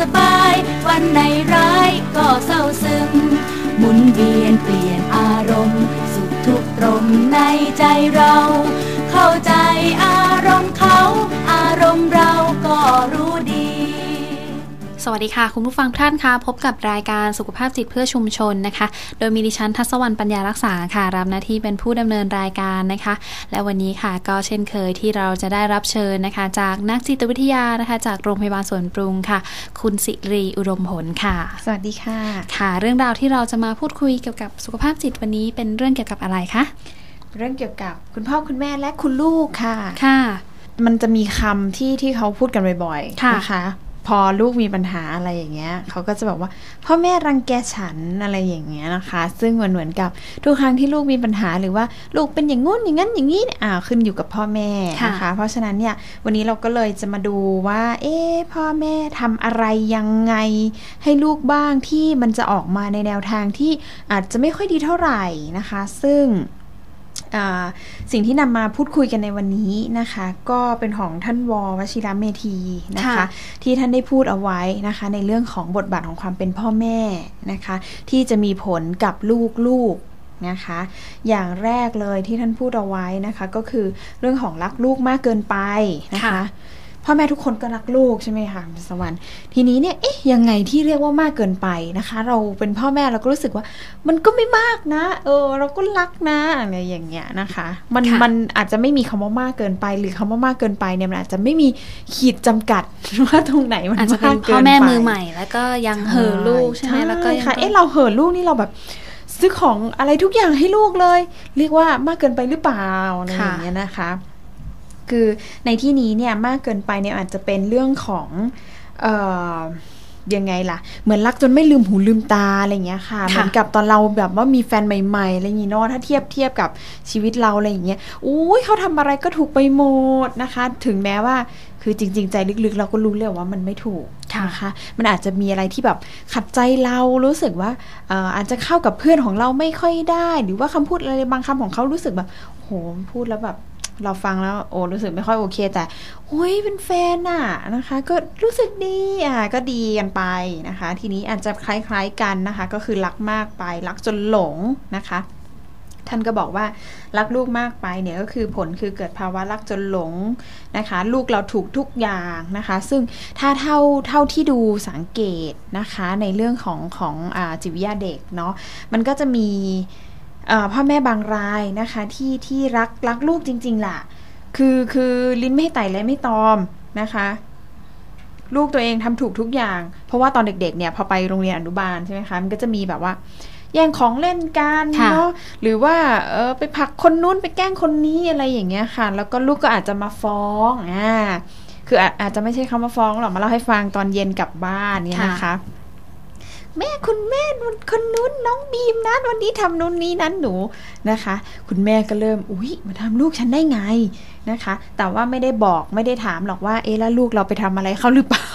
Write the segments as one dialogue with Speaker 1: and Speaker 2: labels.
Speaker 1: สบาย วันไหนร้ายก็เศร้าซึม หมุนเวียนเปลี่ยนอารมณ์ สุขทุกข์รมในใจเรา เข้าใจอารมณ์เขา อารมณ์เราก็รู้ดี
Speaker 2: สวัสดีค่ะ คุณผู้ฟังทุกท่านคะพบกับรายการสุขภาพจิตเพื่อชุมชนนะคะ โดยมีดิฉันทัศวรรณปัญญารักษาค่ะ รับหน้าที่เป็นผู้ดำเนินรายการนะคะ และวันนี้ค่ะก็เช่นเคยที่เราจะได้รับเชิญนะคะ จากนักจิตวิทยานะคะ จากโรงพยาบาลสวนปรุงค่ะ คุณสิริอุดมผลค่ะ
Speaker 3: สวัสดีค่ะ
Speaker 2: ค่ะ เรื่องราวที่เราจะมาพูดคุยเกี่ยวกับสุขภาพจิตวันนี้เป็นเรื่องเกี่ยวกับอะไรคะ
Speaker 3: เรื่องเกี่ยวกับคุณพ่อคุณแม่และคุณลูกค่ะ
Speaker 2: ค่ะ
Speaker 3: มันจะมีคำที่ที่เขาพูดกันบ่อย
Speaker 2: ค่ะ
Speaker 3: ๆนะคะ พอลูกมีปัญหาอะไรอย่างเงี้ยเขาก็จะบอกว่าพ่อแม่รังแกฉันอะไรอย่างเงี้ยนะคะ ซึ่งเหมือนเหมือนกับทุกครั้งที่ลูกมีปัญหาหรือว่าลูกเป็นอย่างงู้นอย่างนั้นอย่างนี้เนี่ยอ่าขึ้นอยู่กับพ่อแม่นะคะ
Speaker 2: ค่ะ
Speaker 3: เพราะฉะนั้นเนี่ยวันนี้เราก็เลยจะมาดูว่า เอ๊ะพ่อแม่ทำอะไรยังไง ให้ลูกบ้างที่มันจะออกมาในแนวทางที่อาจจะไม่ค่อยดีเท่าไหร่นะคะ ซึ่งอ่า สิ่งที่นำมาพูดคุยกันในวันนี้นะคะ ก็เป็นของท่านววชิระเมธีนะคะ
Speaker 2: ค่ะ
Speaker 3: ที่ท่านได้พูดเอาไว้นะคะ ในเรื่องของบทบาทของความเป็นพ่อแม่นะคะ ที่จะมีผลกับลูกๆนะคะ อย่างแรกเลยที่ท่านพูดเอาไว้นะคะ ก็คือเรื่องของรักลูกมากเกินไปนะคะ
Speaker 2: ค่ะ
Speaker 3: พ่อแม่ทุกคนก็รักลูกใช่ไหมคะคุณสวรรค์ทีนี้เนี่ยเอ๊ะยังไงที่เรียกว่ามากเกินไปนะคะ เราเป็นพ่อแม่เราก็รู้สึกว่า มันก็ไม่มากนะ เออ เราก็รักนะอะไรอย่างเงี้ยนะคะ มัน
Speaker 2: ค่ะ
Speaker 3: มันอาจจะไม่มีคำว่ามากเกินไป หรือคำว่ามากเกินไปเนี่ยมันอาจจะไม่มีขีดจำกัดว่าตรงไหนมัน
Speaker 2: อาจจะเป็น
Speaker 3: มากกิ
Speaker 2: พ่อแม่
Speaker 3: ไป
Speaker 2: มือใหม่ แล้วก็ยังเห่อลูกใช่ไหมแล้วก็ยัง
Speaker 3: ค่ะ
Speaker 2: ต้อง
Speaker 3: เอ๊ะเราเห่อลูกนี่เราแบบซื้อของอะไรทุกอย่างให้ลูกเลย เรียกว่ามากเกินไปหรือเปล่าอะไรอย่างเงี้ยนะคะ คือในที่นี้เนี่ยมากเกินไปเนี่ยอาจจะเป็นเรื่องของเอ่อยังไงล่ะ เหมือนรักจนไม่ลืมหูลืมตาอะไรอย่างเงี้ยค่ะ
Speaker 2: ค่ะ
Speaker 3: เหมือนกับตอนเราแบบว่ามีแฟนใหม่ๆอะไรอย่างงี้เนาะถ้าเทียบเทียบกับชีวิตเราอะไรอย่างเงี้ยอุ้ยเขาทำอะไรก็ถูกไปหมดนะคะ ถึงแม้ว่าคือจริง ๆ ใจลึกๆ เราก็รู้เลยว่ามันไม่ถูก
Speaker 2: ค่ะ
Speaker 3: นะคะมันอาจจะมีอะไรที่แบบขัดใจเรารู้สึกว่าเอ่ออาจจะเข้ากับเพื่อนของเราไม่ค่อยได้ หรือว่าคำพูดอะไรบางคำของเขารู้สึกแบบโหพูดแล้วแบบ เราฟังแล้วโอ้รู้สึกไม่ค่อยโอเค แต่โอ้ยเป็นแฟนอะนะคะ ก็รู้สึกดีอะก็ดีกันไปนะคะ ทีนี้อาจจะคล้ายๆกันนะคะ ก็คือรักมากไปรักจนหลงนะคะท่านก็บอกว่ารักลูกมากไปเนี่ยก็คือผลคือเกิดภาวะรักจนหลงนะคะ ลูกเราถูกทุกอย่างนะคะ ซึ่งถ้าเท่าเท่าที่ดูสังเกตนะคะในเรื่องของของอจิตวิทยาเด็กเนาะมันก็จะมี พ่อแม่บางรายนะคะที่ที่รักรักลูกจริง ๆล่ะ คือคือลิ้นไม่ให้ไต่และไม่ตอมนะคะลูกตัวเองทำถูกทุกอย่าง เพราะว่าตอนเด็กๆ เนี่ยพอไปโรงเรียนอนุบาลใช่ไหมคะ มันก็จะมีแบบว่า แย่งของเล่นกัน
Speaker 2: ค่ะ
Speaker 3: เนาะ หรือว่าเออไปผลักคนนู้นไปแกล้งคนนี้อะไรอย่างเงี้ยค่ะ แล้วก็ลูกก็อาจจะมาฟ้อง อ่า คืออาอาจจะไม่ใช่คำว่าฟ้องหรอก มาเล่าให้ฟังตอนเย็นกลับบ้านเนี่ยนะคะ แม่คุณแม่คนนู้นน้องบีมนะวันนี้ทำนู้นนี้นั้นหนูนะคะ คุณแม่ก็เริ่มอุ๊ยมาทำลูกฉันได้ไงนะคะ แต่ว่าไม่ได้บอกไม่ได้ถามหรอกว่าเอ๊ะแล้วลูกเราไปทำอะไรเขาหรือเปล่า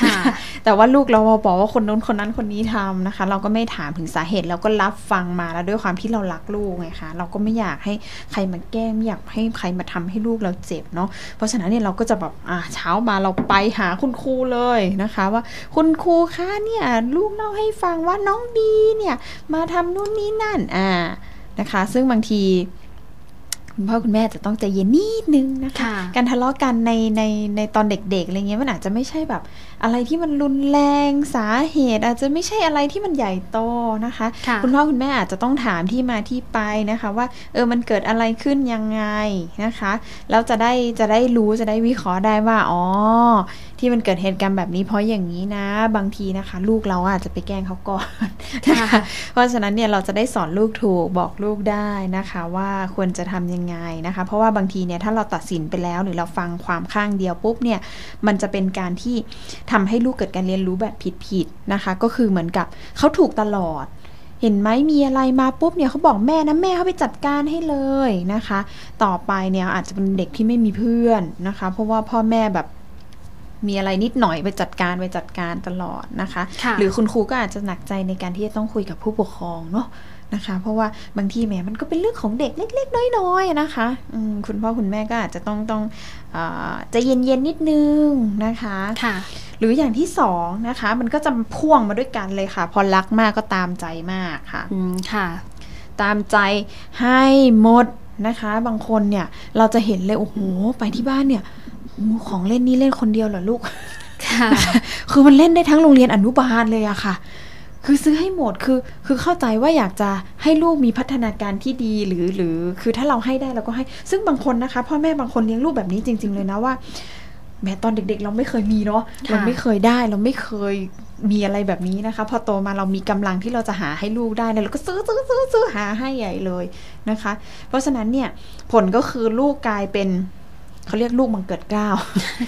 Speaker 2: ค่ะ
Speaker 3: แต่ว่าลูกเราบอกว่าคนนู้นคนนั้นคนนี้ทำนะคะ เราก็ไม่ถามถึงสาเหตุเราก็รับฟังมาแล้วด้วยความที่เรารักลูกไงคะเราก็ไม่อยากให้ใครมาแกล้งไม่อยากให้ใครมาทำให้ลูกเราเจ็บเนาะเพราะฉะนั้นเนี่ยเราก็จะแบบอ่าเช้ามาเราไปหาคุณครูเลยนะคะ ว่าคุณครูคะเนี่ยลูกเล่าให้ฟังว่าน้องบีเนี่ยมาทำนู่นนี่นั่นอ่านะคะ ซึ่งบางที คุณพ่อคุณแม่จะต้องใจเย็นนิดนึงนะคะ
Speaker 2: ค่ะ
Speaker 3: การทะเลาะกันในในในตอนเด็กๆอะไรเงี้ยมันอาจจะไม่ใช่แบบ อะไรที่มันรุนแรงสาเหตุ อาจจะไม่ใช่อะไรที่มันใหญ่โตนะคะ
Speaker 2: ค่ะ
Speaker 3: ณพ่อคุณแม่อาจจะต้องถามที่มาที่ไปนะคะ ว่าเออมันเกิดอะไรขึ้นยังไงนะคะแล้วจะได้จะได้รู้จะได้วิเคราะห์ได้ว่าอ๋อที่มันเกิดเหตุการณ์แบบนี้เพราะอย่างนี้นะ บางทีนะคะ ลูกเราอาจจะไปแกล้งเขาก่อนนะคะเพราะฉะนั้นเนี่ยเราจะได้สอนลูกถูกบอกลูกได้นะคะ ว่าควรจะทำยังไงนะคะ เพราะว่าบางทีเนี่ยถ้าเราตัดสินไปแล้ว หรือเราฟังความข้างเดียวปุ๊บเนี่ยมันจะเป็นการที่ทำให้ลูกเกิดการเรียนรู้แบบผิดๆนะคะ ก็คือเหมือนกับเขาถูกตลอดเห็นไหมมีอะไรมาปุ๊บเนี่ยเขาบอกแม่นะแม่เขาไปจัดการให้เลยนะคะ ต่อไปเนี่ยอาจจะเป็นเด็กที่ไม่มีเพื่อนนะคะ เพราะว่าพ่อแม่แบบมีอะไรนิดหน่อยไปจัดการไปจัดการตลอดนะคะ
Speaker 2: ค่ะ
Speaker 3: หรือคุณครูก็อาจจะหนักใจในการที่จะต้องคุยกับผู้ปกครองเนาะ นะคะ เพราะว่าบางทีแหมมันก็เป็นเรื่องของเด็กเล็ก ๆ น้อยๆนะคะอืมคุณพ่อคุณแม่ก็อาจจะต้องต้องอาใจะเย็นๆนิดนึงนะคะ
Speaker 2: ค่ะ
Speaker 3: หรืออย่างที่สองนะคะ มันก็จะพ่วงมาด้วยกันเลยค่ะ พอรักมากก็ตามใจมากค่ะ
Speaker 2: อืมค่ะ
Speaker 3: ตามใจให้หมดนะคะ บางคนเนี่ยเราจะเห็นเลยโอ้โหไปที่บ้านเนี่ยโอ้โหของเล่นนี่เล่นคนเดียวเหรอลูก
Speaker 2: ค่ะ
Speaker 3: คือมันเล่นได้ทั้งโรงเรียนอนุบาลเลยอะค่ะ คือซื้อให้หมดคือคือเข้าใจว่าอยากจะให้ลูกมีพัฒนาการที่ดีหรือหรือคือถ้าเราให้ได้เราก็ให้ ซึ่งบางคนนะคะ พ่อแม่บางคนเลี้ยงลูกแบบนี้จริง ๆ เลยนะว่าแม้ตอนเด็ก ๆ เราไม่เคยมีเนาะ
Speaker 2: ค่ะ
Speaker 3: เราไม่เคยได้เราไม่เคยมีอะไรแบบนี้นะคะ พอโตมาเรามีกำลังที่เราจะหาให้ลูกได้เนี่ยเราก็ซื้อซื้อซื้อซื้อหาให้ใหญ่เลยนะคะ เพราะฉะนั้นเนี่ยผลก็คือลูกกลายเป็นเขาเรียกลูกมังเกิดเกล้า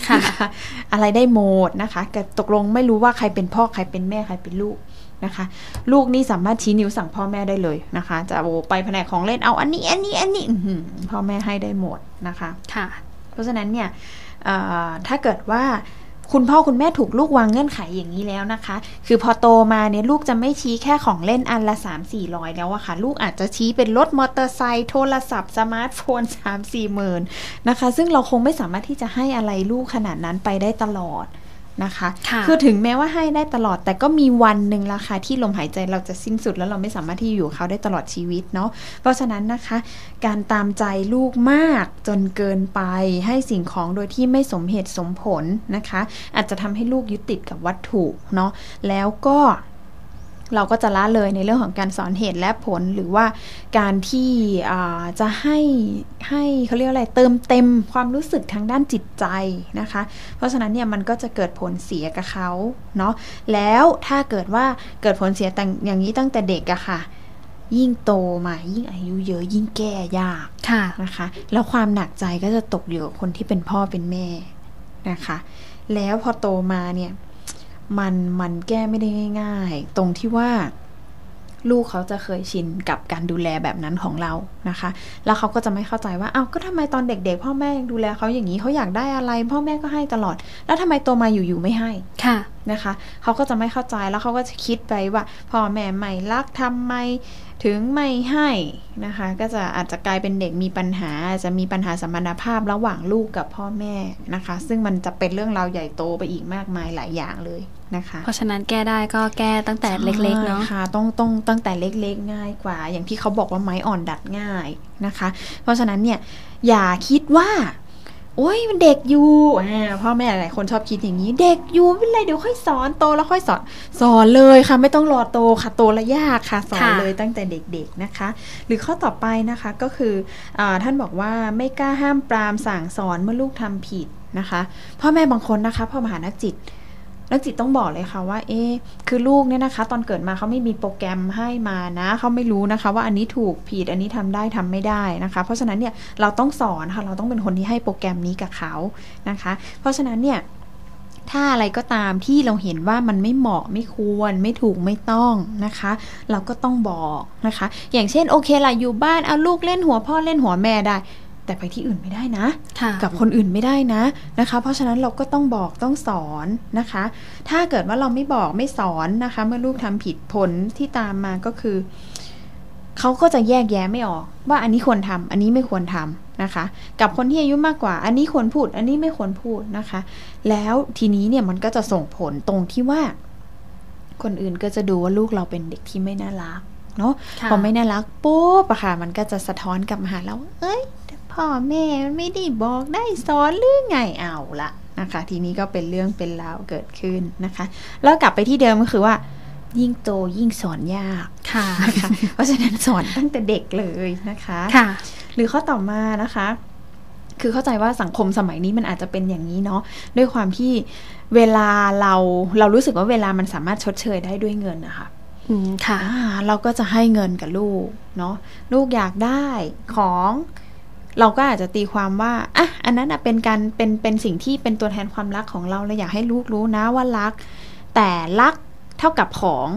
Speaker 2: ค่ะ
Speaker 3: นะคะอะไรได้หมดนะคะแต่ตกลงไม่รู้ว่าใครเป็นพ่อใครเป็นแม่ใครเป็นลูก นะคะ ลูกนี่สามารถชี้นิ้วสั่งพ่อแม่ได้เลยนะคะ จะโอ้ไปแผนกของเล่นเอาอันนี้อันนี้อันนี้อื้อหือพ่อแม่ให้ได้หมดนะคะ
Speaker 2: ค่ะ
Speaker 3: เพราะฉะนั้นเนี่ยเอ่อถ้าเกิดว่าคุณพ่อคุณแม่ถูกลูกวางเงื่อนไขอย่างนี้แล้วนะคะ คือพอโตมาเนี่ยลูกจะไม่ชี้แค่ของเล่นอันละ 3 4 0 0 แล้วอะค่ะ ลูกอาจจะชี้เป็นรถมอเตอร์ไซค์โทรศัพท์สมาร์ทโฟน 3 4 หมื่นนะคะ ซึ่งเราคงไม่สามารถที่จะให้อะไรลูกขนาดนั้นไปได้ตลอด นะคะ
Speaker 2: ค่ะ
Speaker 3: อถึงแม้ว่าให้ได้ตลอด แต่ก็มีวันหนึ่งละค่ะที่ลมหายใจเราจะสิ้นสุดแล้วเราไม่สามารถที่อยู่กับเขาได้ตลอดชีวิตเนาะเพราะฉะนั้นนะคะ การตามใจลูกมากจนเกินไปให้สิ่งของโดยที่ไม่สมเหตุสมผลนะคะ อาจจะทำให้ลูกยึดติดกับวัตถุเนาะแล้วก็ เราก็จะละเลยในเรื่องของการสอนเหตุและผลหรือว่าการที่จะให้ให้เขาเรียกอะไรเติมเต็มความรู้สึกทางด้านจิตใจนะคะ เพราะฉะนั้นเนี่ยมันก็จะเกิดผลเสียกับเขาเนาะแล้วถ้าเกิดว่าเกิดผลเสียแต่างอย่างนี้ตั้งแต่เด็กอะค่ะ ยิ่งโตมายิ่งอายุเยอะยิ่งแก้ยาก
Speaker 2: ค่ะ
Speaker 3: นะคะ แล้วความหนักใจก็จะตกอยู่กับคนที่เป็นพ่อเป็นแม่นะคะ แล้วพอโตมาเนี่ย มันมันแก้ไม่ได้ง่าย ๆ ตรงที่ว่าลูกเขาจะเคยชินกับการดูแลแบบนั้นของเรานะคะ แล้วเขาก็จะไม่เข้าใจว่าอ้าวก็ทำไมตอนเด็กๆ พ่อแม่ยังดูแลเขาอย่างนี้เขาอยากได้อะไร พ่อแม่ก็ให้ตลอด แล้วทำไมโตมาอยู่ๆไม่ให้
Speaker 2: ค่ะ
Speaker 3: นะคะ เขาก็จะไม่เข้าใจ แล้วเขาก็จะคิดไปว่า พ่อแม่ไม่รักทำไม ถึงไม่ให้นะคะ ก็จะอาจจะกลายเป็นเด็กมีปัญหาอาจจะมีปัญหาสัมพันธภาพระหว่างลูกกับพ่อแม่นะคะ ซึ่งมันจะเป็นเรื่องราวใหญ่โตไปอีกมากมายหลายอย่างเลยนะคะ
Speaker 2: เพราะฉะนั้นแก้ได้ก็แก้ตั้งแต่เล็กๆเนาะ
Speaker 3: ใช่ค่ะต้องต้องตั้งแต่เล็กๆ ง่ายกว่า อย่างที่เขาบอกว่าไม้อ่อนดัดง่ายนะคะ เพราะฉะนั้นเนี่ยอย่าคิดว่า โอ้ยมันเด็กอยู่อ่าพ่อแม่หลายคนชอบคิดอย่างนี้ เด็กอยู่ไม่เป็นไรเดี๋ยวค่อยสอนโตแล้วค่อยสอนสอนเลยค่ะ ไม่ต้องรอโตค่ะโตและยากค่ะ สอน
Speaker 2: ค่ะ
Speaker 3: เลยตั้งแต่เด็กๆนะคะ หรือข้อต่อไปนะคะก็คืออาท่านบอกว่าไม่กล้าห้ามปรามสั่งสอนเมื่อลูกทำผิดนะคะ พ่อแม่บางคนนะคะพ่อมหานักจิต นักจิตต้องบอกเลยค่ะว่า เอ๊คือลูกเนี่ยนะคะ ตอนเกิดมาเขาไม่มีโปรแกรมให้มานะเขาไม่รู้นะคะ ว่าอันนี้ถูกผิดอันนี้ทำได้ทำไม่ได้นะคะ เพราะฉะนั้นเนี่ยเราต้องสอนค่ะเราต้องเป็นคนที่ให้โปรแกรมนี้กับเขานะคะ เพราะฉะนั้นเนี่ยถ้าอะไรก็ตามที่เราเห็นว่ามันไม่เหมาะไม่ควร ไม่ถูกไม่ต้องนะคะ เราก็ต้องบอกนะคะ อย่างเช่นโอเคล่ะอยู่บ้านเอาลูกเล่นหัวพ่อเล่นหัวแม่ได้ แต่ไปที่อื่นไม่ได้นะ
Speaker 2: ค่ะ
Speaker 3: กับคนอื่นไม่ได้นะนะคะ เพราะฉะนั้นเราก็ต้องบอกต้องสอนนะคะ ถ้าเกิดว่าเราไม่บอกไม่สอนนะคะ เมื่อลูกทำผิดผลที่ตามมาก็คือเขาก็จะแยกแยะไม่ออก ว่าอันนี้ควรทำอันนี้ไม่ควรทำนะคะ กับคนที่อายุมากกว่า อันนี้ควรพูด อันนี้ไม่ควรพูดนะคะ แล้วทีนี้เนี่ยมันก็จะส่งผลตรงที่ว่า คนอื่นก็จะดูว่าลูกเราเป็นเด็กที่ไม่น่ารักเนาะ
Speaker 2: ค่ะ
Speaker 3: พอไม่น่ารักปุ๊บอะค่ะ มันก็จะสะท้อนกลับมาหาเรา เอ้ยแต่ พ่อแม่ไม่ได้บอกได้สอนหรือไงเอาละนะคะ ทีนี้ก็เป็นเรื่องเป็นราวเกิดขึ้นนะคะ แล้วกลับไปที่เดิมก็คือว่า ยิ่งโตยิ่งสอนยาก
Speaker 2: ค่ะ
Speaker 3: นะคะเพราะฉะนั้นสอนตั้งแต่เด็กเลยนะคะ
Speaker 2: ค่ะ
Speaker 3: หรือข้อต่อมานะคะคือเข้าใจว่าสังคมสมัยนี้มันอาจจะเป็นอย่างนี้เนาะด้วยความที่เวลาเราเรารู้สึกว่าเวลามันสามารถชดเชยได้ด้วยเงินนะคะ
Speaker 2: อืมค่ะ
Speaker 3: อ่าเราก็จะให้เงินกับลูกเนาะลูกอยากได้ของ เราก็อาจจะตีความว่าอะอันนั้นน่ะเป็นการเป็นเป็นสิ่งที่เป็นตัวแทนความรักของเราเราอยากให้ลูกรู้นะว่ารัก แต่รักเท่ากับของ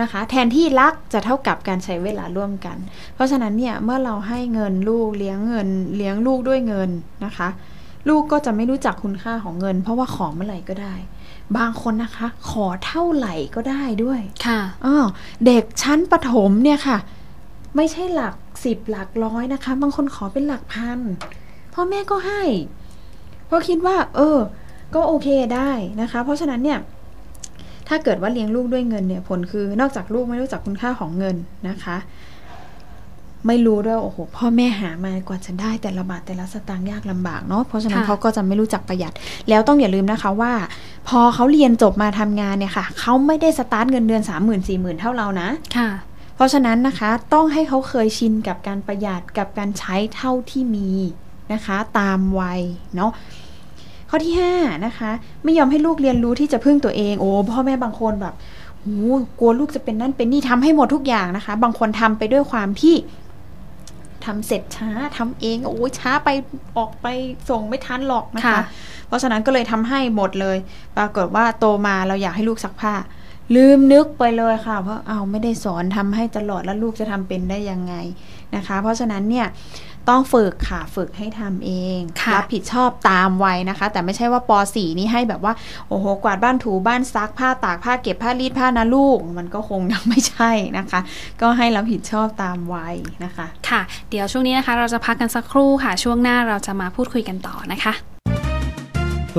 Speaker 3: นะคะ แทนที่รักจะเท่ากับการใช้เวลาร่วมกัน เพราะฉะนั้นเนี่ยเมื่อเราให้เงินลูกเลี้ยงเงิน เลี้ยงลูกด้วยเงินนะคะ ลูกก็จะไม่รู้จักคุณค่าของเงิน เพราะว่าของเมื่อไหร่ก็ได้ บางคนนะคะ ขอเท่าไหร่ก็ได้ด้วย
Speaker 2: ค่ะ
Speaker 3: อ้าวเด็กชั้นประถมเนี่ยค่ะ ไม่ใช่หลักสิบหลักร้อยนะคะ บางคนขอเป็นหลักพันพ่อแม่ก็ให้ เพราะคิดว่า เออ ก็โอเคได้นะคะ เพราะฉะนั้นเนี่ย ถ้าเกิดว่าเลี้ยงลูกด้วยเงินเนี่ย ผลคือนอกจากลูกไม่รู้จักคุณค่าของเงินนะคะ ไม่รู้ด้วยโอ้โหพ่อแม่หามากว่าจะได้แต่ละบาทแต่ละสตางค์ยากลำบากเนาะเพราะฉะนั้น
Speaker 2: ค่ะ
Speaker 3: เขาก็จะไม่รู้จักประหยัด แล้วต้องอย่าลืมนะคะว่า พอเขาเรียนจบมาทำงานเนี่ยค่ะเขาไม่ได้สตาร์ทเงินเดือนสามหมื่นสี่หมื่นเท่าเรานะ
Speaker 2: ค่ะ
Speaker 3: เพราะฉะนั้นนะคะต้องให้เขาเคยชินกับการประหยัดกับการใช้เท่าที่มีนะคะตามวัยเนาะข้อที่5นะคะไม่ยอมให้ลูกเรียนรู้ที่จะพึ่งตัวเองโอ้พ่อแม่บางคนแบบโอ้กลัวลูกจะเป็นนั่นเป็นนี่ทำให้หมดทุกอย่างนะคะ บางคนทำไปด้วยความที่ทำเสร็จช้าทำเองโอ้ยช้าไปออกไปส่งไม่ทันหรอกนะคะ
Speaker 2: ค่ะ
Speaker 3: เพราะฉะนั้นก็เลยทำให้หมดเลย ปรากฏว่าโตมาเราอยากให้ลูกซักผ้า ลืมนึกไปเลยค่ะ เพราะเอาไม่ได้สอนทำให้ตลอดแล้วลูกจะทำเป็นได้ยังไงนะคะ เพราะฉะนั้นเนี่ยต้องฝึกค่ะฝึกให้ทำเอง
Speaker 2: ค่ะ
Speaker 3: รับผิดชอบตามวัยนะคะ แต่ไม่ใช่ว่าป .4 นี่ให้แบบว่าโอ้โหกวาดบ้านถูบ้านซักผ้าตากผ้าเก็บผ้ารีดผ้านะลูก มันก็คงยังไม่ใช่นะคะ ก็ให้รับผิดชอบตามวัยนะคะ
Speaker 2: ค่ะ เดี๋ยวช่วงนี้นะคะเราจะพักกันสักครู่ค่ะ ช่วงหน้าเราจะมาพูดคุยกันต่อนะคะ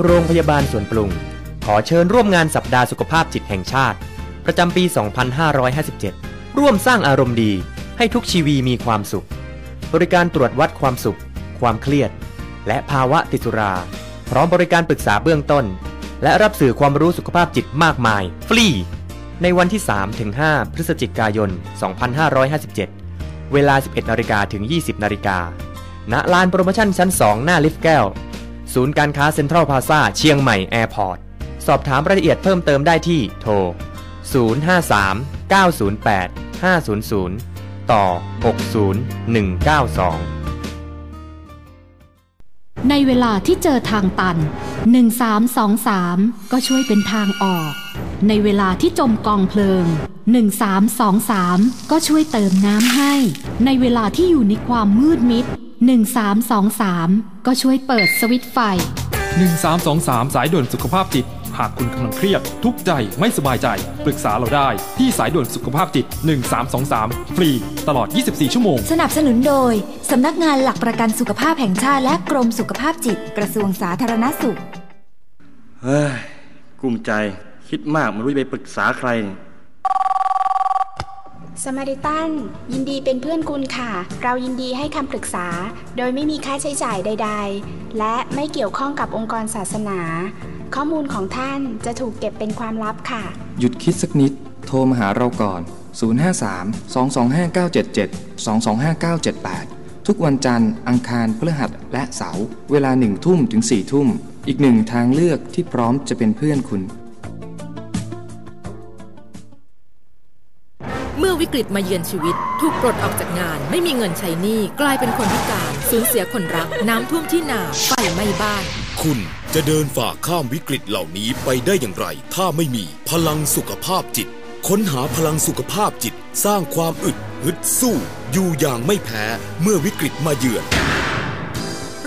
Speaker 4: โรงพยาบาลสวนปรุง ขอเชิญร่วมงานสัปดาห์สุขภาพจิตแห่งชาติ ประจำปี 2557 ร่วมสร้างอารมณ์ดี ให้ทุกชีวีมีความสุข บริการตรวจวัดความสุข ความเครียด และภาวะติดสุรา พร้อมบริการปรึกษาเบื้องต้น และรับสื่อความรู้สุขภาพจิตมากมาย ฟรี ในวันที่ 3-5 พฤศจิกายน 2557 เวลา 11นาฬิกาถึง 20นาฬิกาณลานโปรโมชั่นชั้น 2 หน้าลิฟต์แก้ว ศูนย์การค้าเซ็นทรัลพาซาเชียงใหม่แอร์พอร์ต สอบถามรายละเอียดเพิ่มเติมได้ที่โทร 053 908 500 ต่อ 60192
Speaker 5: ในเวลาที่เจอทางตัน 1323 ก็ช่วยเป็นทางออก ในเวลาที่จมกองเพลิง 1323 ก็ช่วยเติมน้ำให้ ในเวลาที่อยู่ในความมืดมิด 1323 ก็ช่วยเปิดสวิตช์ไฟ
Speaker 6: 1323 สายด่วนสุขภาพจิต หากคุณกำลังเครียด ทุกข์ใจไม่สบายใจ ปรึกษาเราได้ที่สายด่วนสุขภาพจิต 1323 ฟรี ตลอด 24 ชั่วโมง
Speaker 7: สนับสนุนโดย สำนักงานหลักประกันสุขภาพแห่งชาติและกรมสุขภาพจิต กระทรวงสาธารณสุข
Speaker 8: เฮ้ยกลุ้มใจคิดมากไม่รู้จะไปปรึกษาใครเนี่ย
Speaker 9: สมาริตันยินดีเป็นเพื่อนคุณค่ะ เรายินดีให้คำปรึกษา โดยไม่มีค่าใช้จ่ายใด ๆ และไม่เกี่ยวข้องกับองค์กรศาสนา ข้อมูลของท่านจะถูกเก็บเป็นความลับค่ะ
Speaker 10: หยุดคิดสักนิด โทรมาหาเราก่อน 053 225 977 225 978 ทุกวันจันทร์ อังคาร พฤหัส และเสาร์ เวลาหนึ่งทุ่มถึง4ี่ทุ่ม อีกหนึ่งทางเลือกที่พร้อมจะเป็นเพื่อนคุณ
Speaker 11: เมื่อวิกฤตมาเยือนชีวิต ถูกปลดออกจากงาน ไม่มีเงินใช้หนี้ กลายเป็นคนพิการ สูญเสียคนรัก น้ำท่วมที่นา ไฟไหม้บ้าน
Speaker 12: คุณจะเดินฝ่าข้ามวิกฤตเหล่านี้ไปได้อย่างไร ถ้าไม่มีพลังสุขภาพจิต ค้นหาพลังสุขภาพจิต สร้างความอึดฮึดสู้ อยู่อย่างไม่แพ้เมื่อวิกฤตมาเยือน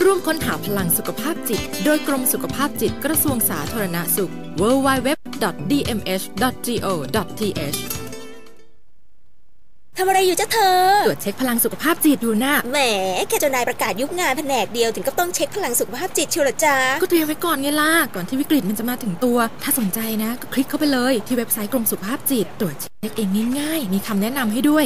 Speaker 11: ร่วมค้นหาพลังสุขภาพจิต โดยกรมสุขภาพจิตกระทรวงสาธารณสุข www.dmh.go.th
Speaker 13: ทำอะไรอยู่จ้าเธอ
Speaker 11: ตรวจเช็คพลังสุขภาพจิตอยู่นะ
Speaker 13: แหมแค่เจ้านายประกาศยุบงานแผนกเดียวถึงกับต้องเช็คพลังสุขภาพจิตเชียวเหรอจ๊ะ
Speaker 11: ก็เตรียมไว้ก่อนไงล่ะ ก่อนที่วิกฤตมันจะมาถึงตัว ถ้าสนใจนะ ก็คลิกเข้าไปเลยที่เว็บไซต์กรมสุขภาพจิต ตรวจเช็คเองง่ายๆ มีคำแนะนำให้ด้วย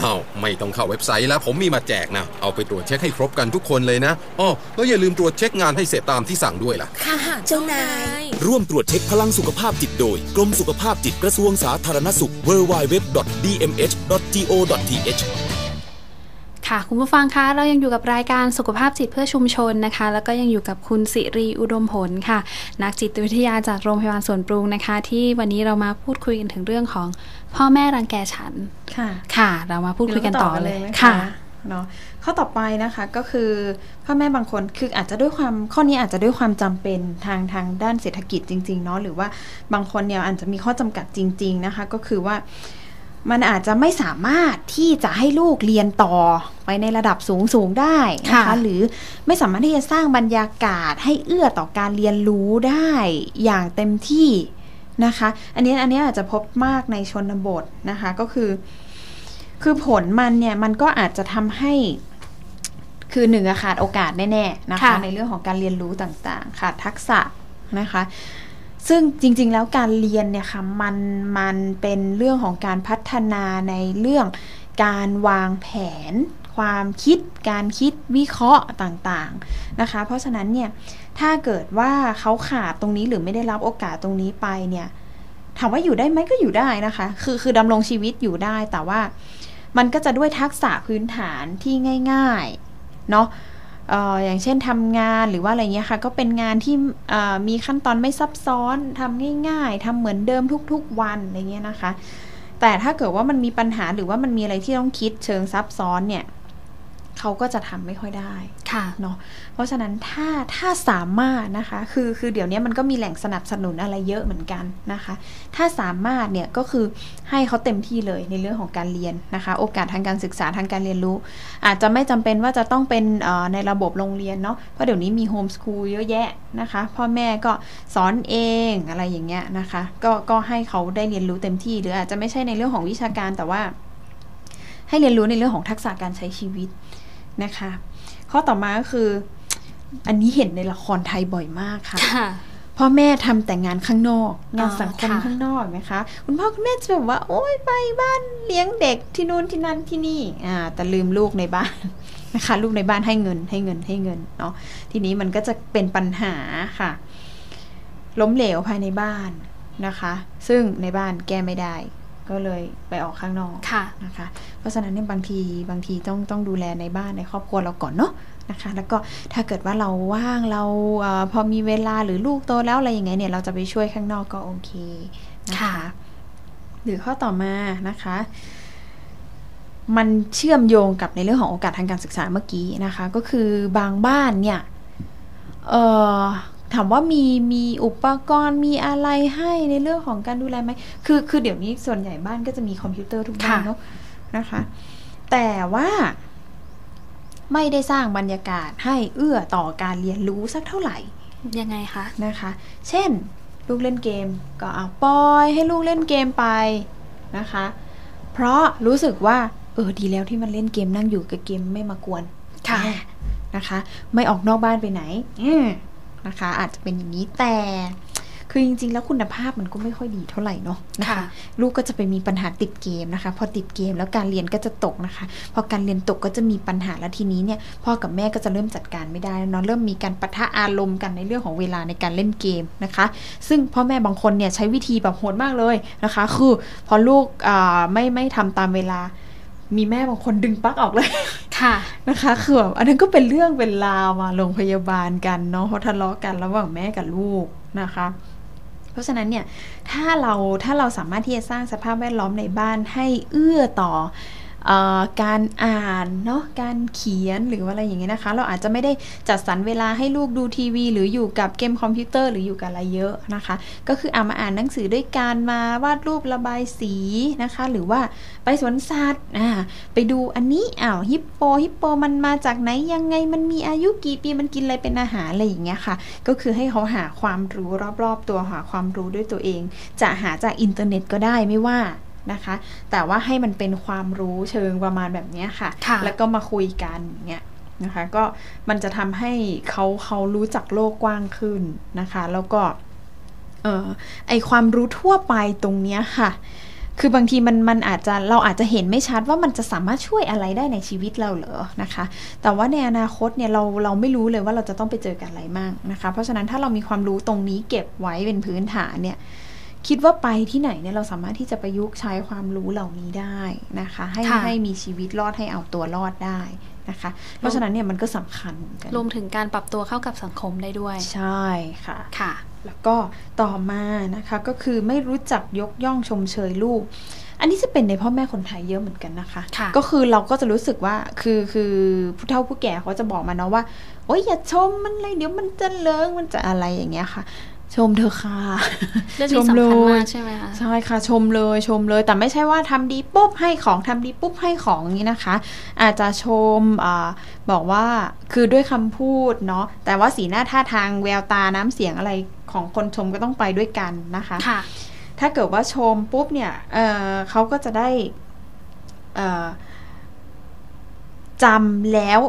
Speaker 14: อ้าวไม่ต้องเข้าเว็บไซต์แล้วผมมีมาแจกนะ เอาไปตรวจเช็คให้ครบกันทุกคนเลยนะอ้อแล้วอย่าลืมตรวจเช็คงานให้เสร็จตามที่สั่งด้วยล่ะ
Speaker 11: ค่ะ
Speaker 13: เจ้านาย
Speaker 12: ร่วมตรวจเช็คพลังสุขภาพจิตโดย กรมสุขภาพจิตกระทรวงสาธารณสุข www.dmh.go.th
Speaker 2: ค่ะ คุณผู้ฟังคะเรายังอยู่กับรายการสุขภาพจิตเพื่อชุมชนนะคะ แล้วก็ยังอยู่กับคุณสิริอุดมผลค่ะ นักจิตวิทยาจากโรงพยาบาลสวนปรุงนะคะ ที่วันนี้เรามาพูดคุยกันถึงเรื่องของพ่อแม่รังแกฉัน
Speaker 3: ค่ะ
Speaker 2: ค่ะ เรามาพูดคุยกันต่อเลย
Speaker 3: ไหม
Speaker 2: ค่ะ
Speaker 3: เนาะข้อต่อไปนะคะก็คือพ่อแม่บางคนคืออาจจะด้วยความข้อนี้อาจจะด้วยความจำเป็นทางทางด้านเศรษฐกิจจริงๆเนาะหรือว่าบางคนเนี่ยอาจจะมีข้อจำกัดจริง ๆนะคะ ก็คือว่า มันอาจจะไม่สามารถที่จะให้ลูกเรียนต่อไปในระดับสูงสูงๆได้นะคะ
Speaker 2: ค่ะ
Speaker 3: หรือไม่สามารถที่จะสร้างบรรยากาศให้เอื้อต่อการเรียนรู้ได้อย่างเต็มที่นะคะ อันนี้อันนี้อาจจะพบมากในชนบทนะคะก็คือ คือผลมันเนี่ยมันก็อาจจะทำให้คือหนึ่งอะขาดโอกาสแน่ๆนะคะ
Speaker 2: ค่ะ
Speaker 3: ในเรื่องของการเรียนรู้ต่างๆ ขาดทักษะนะคะ ซึ่งจริงๆ แล้วการเรียนเนี่ยค่ะมันมันเป็นเรื่องของการพัฒนาในเรื่องการวางแผน ความคิด การคิดวิเคราะห์ต่างๆนะคะ เพราะฉะนั้นเนี่ยถ้าเกิดว่าเขาขาดตรงนี้หรือไม่ได้รับโอกาสตรงนี้ไปเนี่ยถามว่าอยู่ได้ไหมก็อยู่ได้นะคะ คือคือดำรงชีวิตอยู่ได้แต่ว่ามันก็จะด้วยทักษะพื้นฐานที่ง่าย ๆ เนาะ อย่างเช่นทำงานหรือว่าอะไรเงี้ยค่ะ ก็เป็นงานที่มีขั้นตอนไม่ซับซ้อนทำง่าย ๆทำเหมือนเดิมทุกๆวันอะไรเงี้ยนะคะ แต่ถ้าเกิดว่ามันมีปัญหาหรือว่ามันมีอะไรที่ต้องคิดเชิงซับซ้อนเนี่ย เขาก็จะทำไม่ค่อยได้
Speaker 2: ค่ะ
Speaker 3: เนาะเพราะฉะนั้นถ้าถ้าสามารถนะคะคือคือเดี๋ยวนี้มันก็มีแหล่งสนับสนุนอะไรเยอะเหมือนกันนะคะ ถ้าสามารถเนี่ยก็คือให้เขาเต็มที่เลยในเรื่องของการเรียนนะคะ โอกาสทางการศึกษาทางการเรียนรู้ อาจจะไม่จำเป็นว่าจะต้องเป็นเอ่อในระบบโรงเรียนเนาะเพราะเดี๋ยวนี้มีโฮมสคูลเยอะแยะนะคะพ่อแม่ก็สอนเองอะไรอย่างเงี้ยนะคะก็ก็ให้เขาได้เรียนรู้เต็มที่ หรืออาจจะไม่ใช่ในเรื่องของวิชาการแต่ว่าให้เรียนรู้ในเรื่องของทักษะการใช้ชีวิต นะคะ ข้อต่อมาก็คือ อันนี้เห็นในละครไทยบ่อยมากค่ะ
Speaker 2: ค่ะ
Speaker 3: พ่อแม่ทำแต่งานข้างนอกงาน
Speaker 2: อ๋อ
Speaker 3: สังคม
Speaker 2: ค่ะ
Speaker 3: ข้างนอกนะคะ คุณพ่อคุณแม่จะแบบว่า โอ๊ยไปบ้านเลี้ยงเด็กที่นู่นที่นั่นที่นี่อ่าแต่ลืมลูกในบ้านนะคะ ลูกในบ้านให้เงินให้เงินให้เงินเนาะทีนี้มันก็จะเป็นปัญหาค่ะ ล้มเหลวภายในบ้านนะคะ ซึ่งในบ้านแก้ไม่ได้ ก็เลยไปออกข้างนอก
Speaker 2: ค่ะ
Speaker 3: นะคะ เพราะฉะนั้นเนี่ยบางทีบางทีต้องต้องดูแลในบ้านในครอบครัวเราก่อนเนาะนะคะ แล้วก็ถ้าเกิดว่าเราว่างเราเออพอมีเวลาหรือลูกโตแล้วอะไรอย่างเงี้ยเนี่ยเราจะไปช่วยข้างนอกก็โอเคนะคะ
Speaker 2: ค่ะ
Speaker 3: หรือข้อต่อมานะคะมันเชื่อมโยงกับในเรื่องของโอกาสทางการศึกษาเมื่อกี้นะคะ ก็คือบางบ้านเนี่ยเอ่อ ถามว่ามีมีอุปกรณ์มีอะไรให้ในเรื่องของการดูแลไหมคือคือเดี๋ยวนี้ส่วนใหญ่บ้านก็จะมีคอมพิวเตอร์ทุกบ้าน
Speaker 2: ค่ะ
Speaker 3: เนาะนะคะ แต่ว่าไม่ได้สร้างบรรยากาศให้เอื้อต่อการเรียนรู้สักเท่าไหร่
Speaker 2: ยังไงคะ
Speaker 3: นะคะ เช่น ลูกเล่นเกมก็เอาปล่อยให้ลูกเล่นเกมไปนะคะ เพราะรู้สึกว่า เออดีแล้วที่มันเล่นเกมนั่งอยู่กับเกมไม่มากวน
Speaker 2: ค่ะ
Speaker 3: อ่านะคะ ไม่ออกนอกบ้านไปไหน อืม นะคะ อาจจะเป็นอย่างนี้แต่คือจริงๆ แล้วคุณภาพมันก็ไม่ค่อยดีเท่าไหร่เนาะนะคะ
Speaker 2: ค่ะ
Speaker 3: ลูกก็จะไปมีปัญหาติดเกมนะคะ พอติดเกมแล้วการเรียนก็จะตกนะคะ พอการเรียนตกก็จะมีปัญหาแล้วทีนี้เนี่ยพ่อกับแม่ก็จะเริ่มจัดการไม่ได้แล้วเนาะเริ่มมีการปะทะอารมณ์กันในเรื่องของเวลาในการเล่นเกมนะคะ ซึ่งพ่อแม่บางคนเนี่ยใช้วิธีแบบโหดมากเลยนะคะ คือพอลูกอ่าไม่ไม่ทำตามเวลา มีแม่บางคนดึงปลั๊กออกเลย
Speaker 2: ค่ะ
Speaker 3: นะคะคือแบบอันนั้นก็เป็นเรื่องเป็นราวมาโรงพยาบาลกันเนาะเพราะทะเลาะกันระหว่างแม่กับลูกนะคะ เพราะฉะนั้นเนี่ยถ้าเราถ้าเราสามารถที่จะสร้างสภาพแวดล้อมในบ้านให้เอื้อต่อเออ การอ่านเนาะการเขียนหรืออะไรอย่างเงี้ยนะคะ เราอาจจะไม่ได้จัดสรรเวลาให้ลูกดูทีวี หรืออยู่กับเกมคอมพิวเตอร์หรืออยู่กับอะไรเยอะนะคะ ก็คือเอามาอ่านหนังสือด้วยการมาวาดรูประบายสีนะคะ หรือว่าไปสวนสัตว์อ่าไปดูอันนี้อ้าวฮิปโปฮิปโปมันมาจากไหนยังไงมันมีอายุกี่ปีมันกินอะไรเป็นอาหารอะไรอย่างเงี้ยค่ะ ก็คือให้เขาหาความรู้รอบๆ ตัวหาความรู้ด้วยตัวเอง จะหาจากอินเทอร์เน็ตก็ได้ไม่ว่า นะคะ แต่ว่าให้มันเป็นความรู้เชิงประมาณแบบเนี้ยค่ะ
Speaker 2: ค่ะ
Speaker 3: แล้วก็มาคุยกันอย่างเงี้ยนะคะ ก็มันจะทำให้เขาเขารู้จักโลกกว้างขึ้นนะคะ แล้วก็เออไอความรู้ทั่วไปตรงเนี้ยค่ะ คือบางทีมันมันอาจจะเราอาจจะเห็นไม่ชัดว่ามันจะสามารถช่วยอะไรได้ในชีวิตเราเหรอนะคะ แต่ว่าในอนาคตเนี่ยเราเราไม่รู้เลยว่าเราจะต้องไปเจอกันอะไรมั่งนะคะ เพราะฉะนั้นถ้าเรามีความรู้ตรงนี้เก็บไว้เป็นพื้นฐานเนี่ย คิดว่าไปที่ไหนเนี่ยเราสามารถที่จะประยุกต์ใช้ความรู้เหล่านี้ได้นะคะ ให้
Speaker 2: ค่ะ
Speaker 3: ให้มีชีวิตรอดให้เอาตัวรอดได้นะคะ เพราะฉะนั้นเนี่ยมันก็สำคัญเหมือนกัน
Speaker 2: รวมถึงการปรับตัวเข้ากับสังคมได้ด้วย
Speaker 3: ใช่ค่ะ
Speaker 2: ค่ะ
Speaker 3: แล้วก็ต่อมานะคะก็คือไม่รู้จักยกย่องชมเชยลูก อันนี้จะเป็นในพ่อแม่คนไทยเยอะเหมือนกันนะคะ
Speaker 2: ค่ะ
Speaker 3: ก็คือเราก็จะรู้สึกว่าคือคือผู้เฒ่าผู้แก่เขาจะบอกมาเนาะว่าโอ๊ยอย่าชมมันเลยเดี๋ยวมันจะเลิงมันจะอะไรอย่างเงี้ยค่ะ ชมเธอค่ะ
Speaker 2: เรื่องนี้สำคัญมากใช่ไหมคะ
Speaker 3: ใช่ค่ะ ชมเลยชมเลย แต่ไม่ใช่ว่าทำดีปุ๊บให้ของทำดีปุ๊บให้ของอย่างนี้นะคะ อาจจะชมอาบอกว่าคือด้วยคำพูดเนาะแต่ว่าสีหน้าท่าทางแววตาน้ำเสียงอะไรของคนชมก็ต้องไปด้วยกันนะคะ
Speaker 2: ค่ะ
Speaker 3: ถ้าเกิดว่าชมปุ๊บเนี่ยเเขาก็จะได้จำแล้ว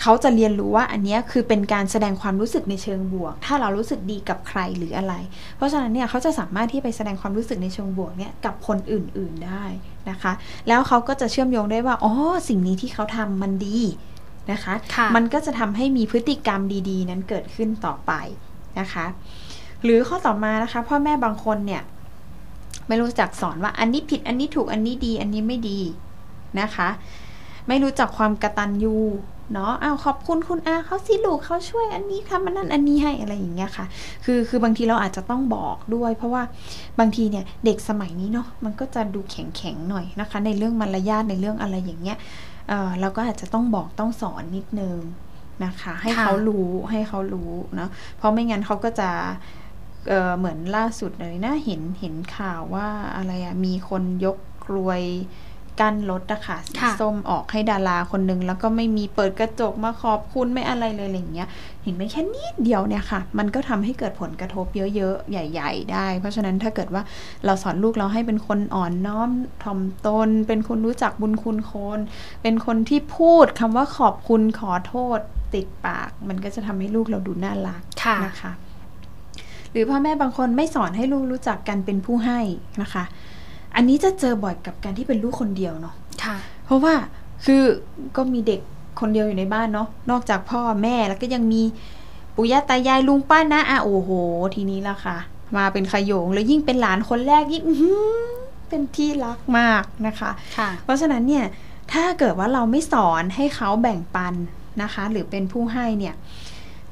Speaker 3: เขาจะเรียนรู้ว่าอันนี้คือเป็นการแสดงความรู้สึกในเชิงบวก ถ้าเรารู้สึกดีกับใครหรืออะไร เพราะฉะนั้นเนี่ยเขาจะสามารถที่ไปแสดงความรู้สึกในเชิงบวกเนี่ยกับคนอื่นๆได้นะคะ แล้วเขาก็จะเชื่อมโยงได้ว่าอ๋อสิ่งนี้ที่เขาทำมันดีนะคะ
Speaker 2: คะ
Speaker 3: มันก็จะทำให้มีพฤติกรรมดีๆ นั้นเกิดขึ้นต่อไปนะคะ หรือข้อต่อมานะคะพ่อแม่บางคนเนี่ยไม่รู้จักสอนว่าอันนี้ผิดอันนี้ถูกอันนี้ดี อันนี้ไม่ดีนะคะ ไม่รู้จักความกระตันยู เนาะอ้าวขอบคุณคุณอาเขาสิลูกเขาช่วยอันนี้ทำอันนั้นอันนี้ให้อะไรอย่างเงี้ยค่ะ คือคือบางทีเราอาจจะต้องบอกด้วย เพราะว่าบางทีเนี่ยเด็กสมัยนี้เนาะมันก็จะดูแข็งแข็งหน่อยนะคะ ในเรื่องมารยาทในเรื่องอะไรอย่างเงี้ยเออเราก็อาจจะต้องบอกต้องสอนนิดนึงนะคะ ให้เขารู้ให้เขารู้เนาะเพราะไม่งั้นเขาก็จะเเหมือนล่าสุดเลยนะเห็นเห็นข่าวว่าอะไรอะมีคนยกกลวย กั้นรถอะค่ะส้มออกให้ดาราคนนึง แล้วก็ไม่มีเปิดกระจกมาขอบคุณไม่อะไรเลยอะไรอย่างเงี้ย เห็นไหมแค่นิดเดียวเนี่ยค่ะ มันก็ทำให้เกิดผลกระทบเยอะๆ ใหญ่ ๆ ได้ เพราะฉะนั้นถ้าเกิดว่าเราสอนลูกเราให้เป็นคนอ่อนน้อมถ่อมตน เป็นคนรู้จักบุญคุณคนเป็นคนที่พูดคำว่าขอบคุณขอโทษติดปาก มันก็จะทำให้ลูกเราดูน่ารักนะคะ หรือพ่อแม่บางคนไม่สอนให้ลูกรู้จักกันเป็นผู้ให้นะคะ อันนี้จะเจอบ่อยกับการที่เป็นลูกคนเดียวเนาะ
Speaker 2: ค่ะ
Speaker 3: เพราะว่าคือก็มีเด็กคนเดียวอยู่ในบ้านเนาะนอกจากพ่อแม่แล้วก็ยังมีปู่ย่าตายายลุงป้านะอะโอ้โห ทีนี้ละค่ะ มาเป็นขยงแล้วยิ่งเป็นหลานคนแรกยิ่งเป็นที่รักมากนะคะ
Speaker 2: ค่ะ
Speaker 3: เพราะฉะนั้นเนี่ยถ้าเกิดว่าเราไม่สอนให้เขาแบ่งปันนะคะ หรือเป็นผู้ให้เนี่ย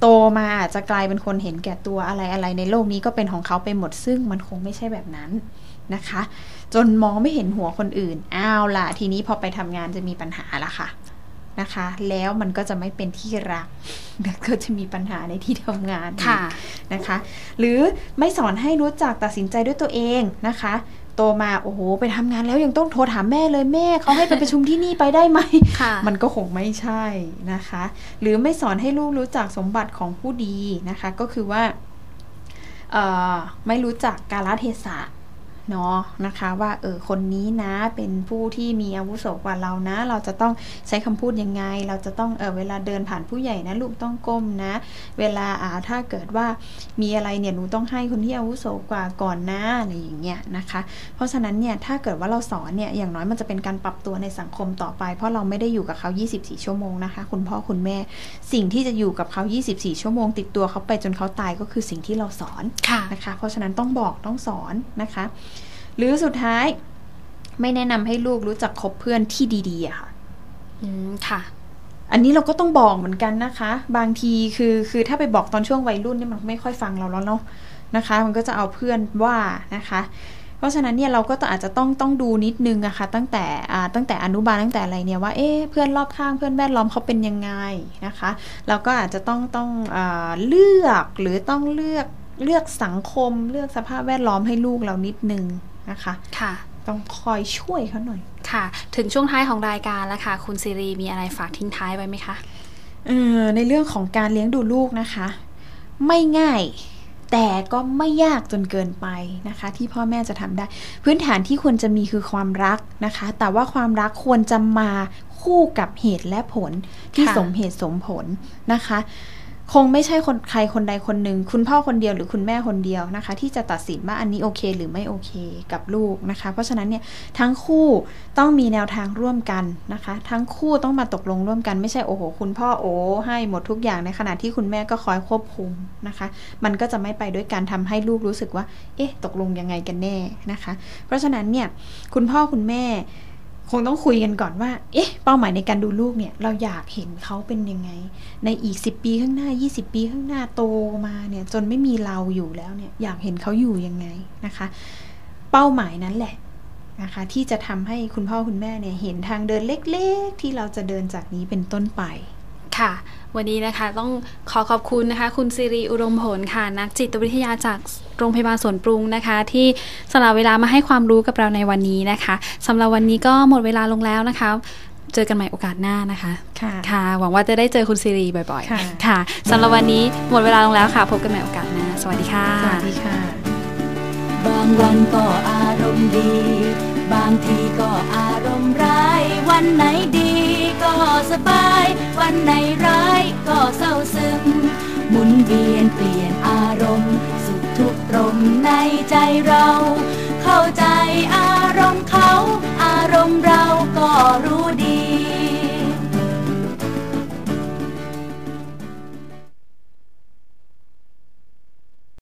Speaker 3: โตมาอาจจะกลายเป็นคนเห็นแก่ตัวอะไรอะไรในโลกนี้ก็เป็นของเขาไปหมดซึ่งมันคงไม่ใช่แบบนั้นนะคะ จนมองไม่เห็นหัวคนอื่น อ้าวล่ะ ทีนี้พอไปทำงานจะมีปัญหาละค่ะนะคะ แล้วมันก็จะไม่เป็นที่รักก็จะมีปัญหาในที่ทำงาน
Speaker 2: ค่ะ
Speaker 3: นะคะ หรือไม่สอนให้รู้จักตัดสินใจด้วยตัวเองนะคะโตมาโอ้โหไปทำงานแล้วยังต้องโทรถามแม่เลยแม่เขาให้ไปประชุมที่นี่ไปได้ไหม มันก็คงไม่ใช่นะคะ หรือไม่สอนให้ลูกรู้จักสมบัติของผู้ดีนะคะ ก็คือว่าไม่รู้จักกาลเทศะ เนาะนะคะ ว่าเออคนนี้นะเป็นผู้ที่มีอาวุโสกว่าเรานะ เราจะต้องใช้คำพูดยังไง เราจะต้องเออเวลาเดินผ่านผู้ใหญ่นะลูกต้องก้มนะ เวลาอ่าถ้าเกิดว่ามีอะไรเนี่ยหนูต้องให้คนที่อาวุโสกว่าก่อนนะอะไรอย่างเงี้ยนะคะ เพราะฉะนั้นเนี่ยถ้าเกิดว่าเราสอนเนี่ยอย่างน้อยมันจะเป็นการปรับตัวในสังคมต่อไป เพราะเราไม่ได้อยู่กับเขา 24 ชั่วโมงนะคะ คุณพ่อคุณแม่ สิ่งที่จะอยู่กับเขา 24 ชั่วโมง ติดตัวเขาไปจนเขาตายก็คือสิ่งที่เราสอนนะคะ เพราะฉะนั้นต้องบอกต้องสอนนะคะ หรือสุดท้ายไม่แนะนำให้ลูกรู้จักคบเพื่อนที่ดีๆอะค่ะ
Speaker 2: อืมค่ะ
Speaker 3: อันนี้เราก็ต้องบอกเหมือนกันนะคะ บางทีคือคือถ้าไปบอกตอนช่วงวัยรุ่นเนี่ยมันไม่ค่อยฟังเราแล้วเนาะนะคะ มันก็จะเอาเพื่อนว่านะคะ เพราะฉะนั้นเนี่ยเราก็อาจจะต้องต้องดูนิดนึงอะคะ่ะตั้งแต่อ่าตั้งแต่อนุบาลตั้งแต่อะไรเนี่ยว่าเอ๊ะเพื่อนรอบข้างเพื่อนแวดล้อมเขาเป็นยังไงนะคะเราก็อาจจะต้องต้องอเลือกหรือต้องเลือกเลือกสังคมเลือกสภาพแวดล้อมให้ลูกเรานิดนึง นะคะ
Speaker 2: ค่ะ
Speaker 3: ต้องคอยช่วยเขาหน่อย
Speaker 2: ค่ะ ถึงช่วงท้ายของรายการแล้วค่ะ คุณซีรีมีอะไรฝากทิ้งท้ายไว้ไหมคะ
Speaker 3: เออในเรื่องของการเลี้ยงดูลูกนะคะ ไม่ง่ายแต่ก็ไม่ยากจนเกินไปนะคะ ที่พ่อแม่จะทำได้ พื้นฐานที่ควรจะมีคือความรักนะคะ แต่ว่าความรักควรจะมาคู่กับเหตุและผลที่สมเหตุสมผลนะคะ คงไม่ใช่คนใครคนใดคนหนึ่ง คุณพ่อคนเดียวหรือคุณแม่คนเดียวนะคะ ที่จะตัดสินว่าอันนี้โอเค หรือไม่โอเคกับลูกนะคะ เพราะฉะนั้นเนี่ยทั้งคู่ต้องมีแนวทางร่วมกันนะคะ ทั้งคู่ต้องมาตกลงร่วมกันไม่ใช่โอ้โห คุณพ่อโอ้ให้หมดทุกอย่างในขณะที่คุณแม่ก็คอยควบคุมนะคะ มันก็จะไม่ไปด้วยการทำให้ลูกรู้สึกว่า เอ๊ะ ตกลงยังไงกันแน่นะคะ เพราะฉะนั้นเนี่ยคุณพ่อคุณแม่ คงต้องคุยกันก่อนว่า เอ๊ะ เป้าหมายในการดูลูกเนี่ย เราอยากเห็นเขาเป็นยังไง ในอีกสิบปีข้างหน้า 20 ปีข้างหน้าโตมาเนี่ย จนไม่มีเราอยู่แล้วเนี่ย อยากเห็นเขาอยู่ยังไงนะคะ เป้าหมายนั้นแหละนะคะที่จะทำให้คุณพ่อคุณแม่เนี่ยเห็นทางเดินเล็ก ๆ ที่เราจะเดินจากนี้เป็นต้นไป
Speaker 2: ค่ะ วันนี้นะคะต้องขอขอบคุณนะคะ คุณสิริอุดมผลค่ะ นักจิตวิทยาจากโรงพยาบาลสวนปรุงนะคะ ที่สละเวลามาให้ความรู้กับเราในวันนี้นะคะสำหรับวันนี้ก็หมดเวลาลงแล้วนะคะ เจอกันใหม่โอกาสหน้านะคะ
Speaker 3: ค่ะ
Speaker 2: ค่ะ หวังว่าจะได้เจอคุณสิริบ่อย
Speaker 3: ค่ะ
Speaker 2: ๆค่ะสำหรับวันนี้หมดเวลาลงแล้วค่ะ พบกันใหม่โอกาสหน้าสวัสดีค่ะ
Speaker 3: สวัสดีค่ะ
Speaker 1: บางวันก็อารมณ์ดี บางทีก็อารมณ์ร้าย วันไหนดีก็สบาย วันไหนร้ายก็เศร้าซึม หมุนเวียนเปลี่ยนอารมณ์ สุขทุกข์ตรมในใจเรา เข้าใจอารมณ์เขา อารมณ์เราก็รู้